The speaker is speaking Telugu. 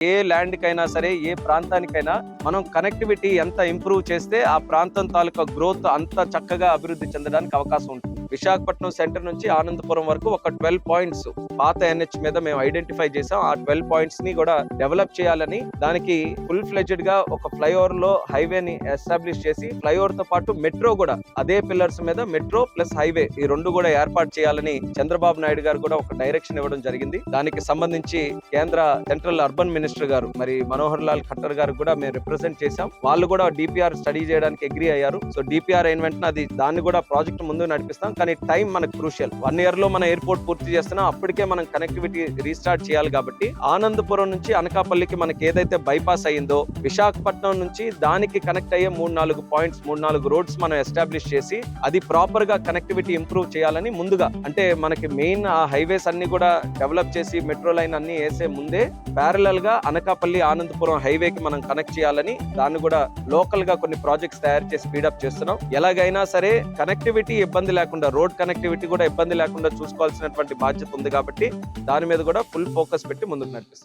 ఏ ల్యాండ్కైనా సరే ఏ ప్రాంతానికైనా మనం కనెక్టివిటీ ఎంత ఇంప్రూవ్ చేస్తే ఆ ప్రాంతం తాలూకా గ్రోత్ అంత చక్కగా అభివృద్ధి చెందడానికి అవకాశం ఉంటుంది. విశాఖపట్నం సెంటర్ నుంచి ఆనందపురం వరకు ఒక ట్వెల్వ్ పాయింట్స్ పాత ఎన్హెచ్ మీద మేము ఐడెంటిఫై చేసాం ఆ ట్వెల్వ్ పాయింట్స్ని కూడా డెవలప్ చేయాలని దానికి ఫుల్ ఫ్లెడ్జెడ్గా ఒక ఫ్లైఓవర్లో హైవే ని ఎస్టాబ్లిష్ చేసి ఫ్లైఓవర్తో పాటు మెట్రో కూడా అదే పిల్లర్స్ మీద మెట్రో ప్లస్ హైవే ఈ రెండు కూడా ఏర్పాటు చేయాలని చంద్రబాబు నాయుడు గారు కూడా ఒక డైరెక్షన్ ఇవ్వడం జరిగింది. దానికి సంబంధించి కేంద్ర సెంట్రల్ అర్బన్ మినిస్టర్ గారు మరి మనోహర్ లాల్ ఖట్టర్ గారు కూడా మేము రిప్రజెంట్ చేశాం. వాళ్ళు కూడా డిపిఆర్ స్టడీ చేయడానికి అగ్రి అయ్యారు. సో డిపిఆర్ అయిన వెంటనే అది దాన్ని కూడా ప్రాజెక్ట్ ముందు నడిపిస్తాం. కానీ టైం మనకు క్రూషియల్. వన్ ఇయర్లో మన ఎయిర్పోర్ట్ పూర్తి చేస్తున్నాం అప్పటికే మనం కనెక్టివిటీ రీస్టార్ట్ చేయాలి కాబట్టి ఆనందపురం నుంచి అనకాపల్లికి మనకి ఏదైతే బైపాస్ అయిందో విశాఖపట్నం నుంచి దానికి కనెక్ట్ అయ్యే మూడు నాలుగు పాయింట్స్ మూడు నాలుగు రోడ్స్ మనం ఎస్టాబ్లిష్ చేసి అది ప్రాపర్గా కనెక్టివిటీ ఇంప్రూవ్ చేయాలని ముందుగా అంటే మనకి మెయిన్ ఆ హైవేస్ అన్ని కూడా డెవలప్ చేసి మెట్రో లైన్ అన్ని వేసే ముందే ప్యారలల్గా అనకాపల్లి ఆనందపురం హైవే కి మనం కనెక్ట్ చేయాలని దాన్ని కూడా లోకల్గా కొన్ని ప్రాజెక్ట్స్ తయారు చేసి స్పీడప్ చేస్తున్నాం. ఎలాగైనా సరే కనెక్టివిటీ ఇబ్బంది లేకుండా రోడ్ కనెక్టివిటీ కూడా ఇబ్బంది లేకుండా చూసుకోవాల్సినటువంటి బాధ్యత ఉంది కాబట్టి దాని మీద కూడా ఫుల్ ఫోకస్ పెట్టి ముందుకు నడిపిస్తాం